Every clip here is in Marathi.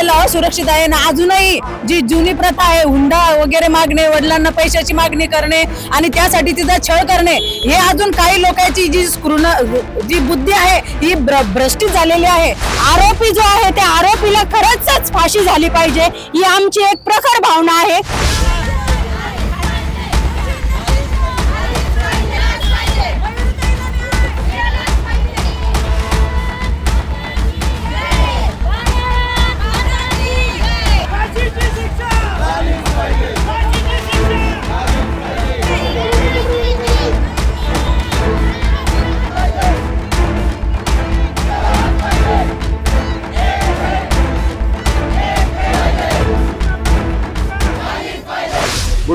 महिला असुरक्षित आहे. ना अजूनही जी जुनी प्रथा आहे हुंडा वगैरे मागणे वडिलांना पैशाची मागणी करणे आणि त्यासाठी तिचा छळ करणे हे अजून काही लोकांची जी स्कृण जी बुद्धी आहे ही भ्रष्टी झालेली आहे. आरोपी जो आहे त्या आरोपीला खरंच फाशी झाली पाहिजे ही आमची एक प्रखर भावना आहे.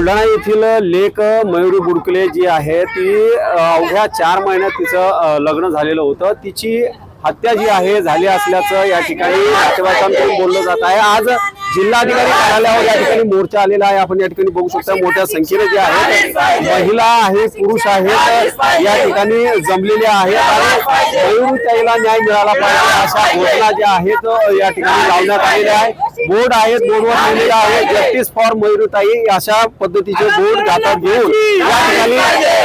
बुलढाणा येथील लेक मयुरी बुडकुले जी आहे ती अवघ्या चार महिन्यात तिचं लग्न झालेलं होतं. तिची हत्या जी आहे झाली असल्याचं या ठिकाणी नातेवाईकांकडून बोललं जात आहे. आज जिल्हाधिकारी कार्यालयावर या ठिकाणी मोर्चा आलेला आहे. आपण या ठिकाणी बघू शकता मोठ्या संख्येने जे आहेत महिला आहेत पुरुष आहेत या ठिकाणी जमलेल्या आहेत. आणि मयुरीताईला न्याय मिळाला पाहिजे अशा घोषणा ज्या आहेत या ठिकाणी लावण्यात आलेल्या आहेत बोर्ड आहेत बोर्डवर लिहिलेलं आहे जस्टिस फॉर मयुरीताई अशा पद्धतीचे बोर्ड हातात घेऊन या ठिकाणी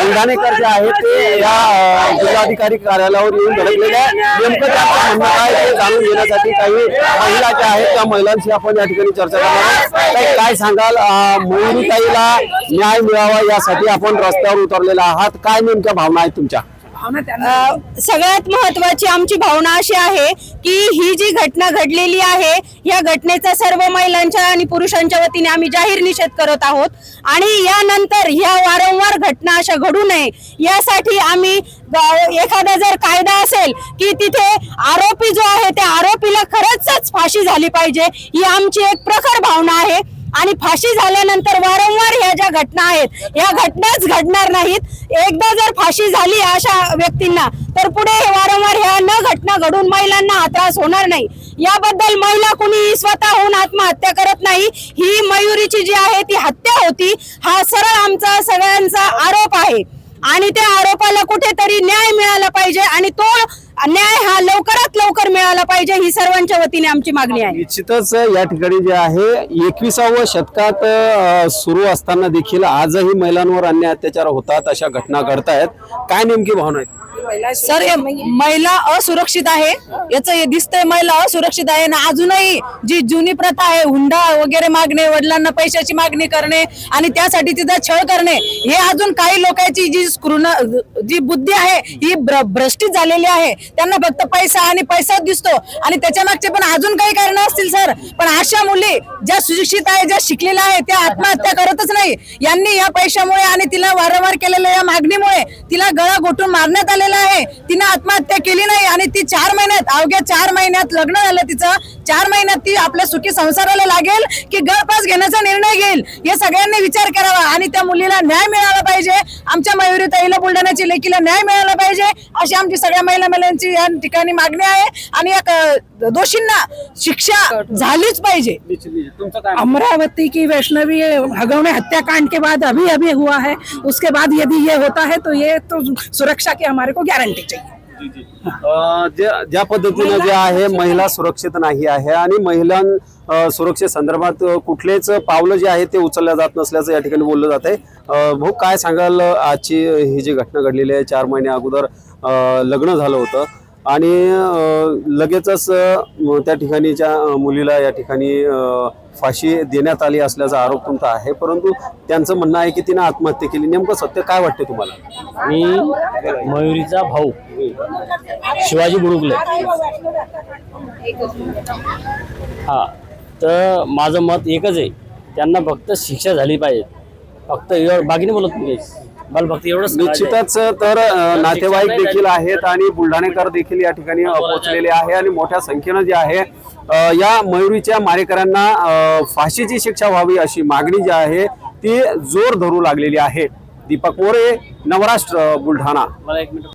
बुलढाणेकर जे आहेत ते या जिल्हाधिकारी कार्यालयावर येऊन धडकलेले आहे नेमकं त्यांचं म्हणणं काय ते जाणून घेण्यासाठी काही महिला ज्या आहेत त्या महिलांशी आपण या ठिकाणी चर्चा करणार आहोत. काय सांगाल? मयुरीताईला न्याय मिळावा यासाठी आपण रस्त्यावर उतरलेला आहात. काय नेमक्या भावना आहेत तुमच्या? सगळ्यात महत्वाची आमची भावना अशी आहे की ही जी घटना घडलेली आहे या घटनेचा सर्व महिलांच्या आणि पुरुषांच्या वतीने आम्ही जाहीर निषेध करत आहोत. आणि यानंतर ह्या वारंवार घटना अशा घडू नये यासाठी आम्ही एखादा जर कायदा असेल की तिथे आरोपी जो आहे त्या आरोपीला खरंच फाशी झाली पाहिजे ही आमची एक प्रखर भावना आहे. आणि फाशी झाल्यानंतर वारंवार घटना आहेत. या घटनाच घडणार नाहीत. एकदा जर फाशी झाली अशा व्यक्तींना तर पुढे वारंवार ह्या न घटना घडून महिलांना त्रास होणार नाही. याबद्दल महिला कुणीही स्वतःहून आत्महत्या करत नाही. ही मयुरीची जी आहे ती हत्या होती. हा सरळ आमचा सगळ्यांचा आरोप आहे. आणि त्या आरोपाला कुठेतरी न्याय मिळाला पाहिजे आणि तो न्याय हा लवकरात लवकर मिळाला पाहिजे ही सर्वांच्या वतीने आमची मागणी आहे. निश्चितच या ठिकाणी जे आहे एकविसावं शतकात सुरू असताना देखील आजही महिलांवर अन्याय अत्याचार होतात अशा घटना घडतायत. काय नेमकी भावना आहेत? सर महिला असुरक्षित आहे याचं हे दिसतंय महिला असुरक्षित आहे ना अजूनही जी जुनी प्रथा आहे हुंडा वगैरे मागणे वडिलांना पैशाची मागणी करणे आणि त्यासाठी तिचा छळ करणे हे अजून काही लोकांची जी स्कृण जी बुद्धी आहे ही भ्र- भ्रष्टी झालेली आहे. त्यांना फक्त पैसा आणि पैसाच दिसतो. आणि त्याच्या मागचे पण अजून काही कारण असतील सर. पण अशा मुली ज्या सुशिक्षित आहे ज्या शिकलेल्या आहे त्या आत्महत्या करतच नाही. यांनी या पैशामुळे आणि तिला वारंवार केलेल्या या मागणीमुळे तिला गळा घोटून मारण्यात आलेला आहे. तिने आत्महत्या केली नाही आणि ती चार महिन्यात अवघ्या चार महिन्यात लग्न झालं तिचं. चार महिन्यात ती आपल्या सुखी संसाराला लागेल की गळपास घेण्याचा निर्णय घेईल? हे सगळ्यांनी विचार करावा आणि त्या मुलीला न्याय मिळाला पाहिजे. आमच्या मयुरीताईला बुलढाण्याची लेकीला न्याय मिळाला पाहिजे. अशी आमची सगळ्या महिला महिलांची या ठिकाणी मागणी आहे आणि या दोषींना शिक्षा झालीच पाहिजे. अमरावती की वैष्णवी हगवने हत्याकांड के बाद अभी अभी हुआ है उसके बाद यदि ये होता है तो ये तो सुरक्षा की हमारे को गारंटी चाहिए। ज्या ज्या पद्धतीनं जे आहे महिला सुरक्षित नाही आहे आणि महिलां सुरक्षेसंदर्भात कुठलेच पावलं जे आहे ते उचलल्या जात नसल्याचं या ठिकाणी बोललं जात आहे. भाऊ काय सांगाल? आजची ही जी घटना घडलेली आहे चार महिन्या अगोदर लग्न झालं होतं. आणि लगेचच त्या ठिकाणीच्या मुलीला या ठिकाणी फाशी देण्यात आली असल्याचा आरोप तुमचा आहे. परंतु त्यांचं म्हणणं आहे की तिने आत्महत्या केली. नेमकं सत्य काय वाटते तुम्हाला? मी मयुरीचा भाऊ शिवाजी बुडुकले हा तर माझं मत एकच आहे. त्यांना फक्त शिक्षा झाली पाहिजे. फक्त बाकीने बोलत नाही. एवढंच निश्चितच तर नातेवाईक देखील आहेत आणि बुलढाणेकर देखील या ठिकाणी पोहोचलेले आहे आणि मोठ्या संख्येनं जे आहे या मयुरीच्या मारेकऱ्यांना अ, फाशीची शिक्षा व्हावी अशी मागणी जी आहे ती जोर धरू लागलेली आहे. दीपक मोरे नवराष्ट्र बुलढाणा. मला एक मिनिट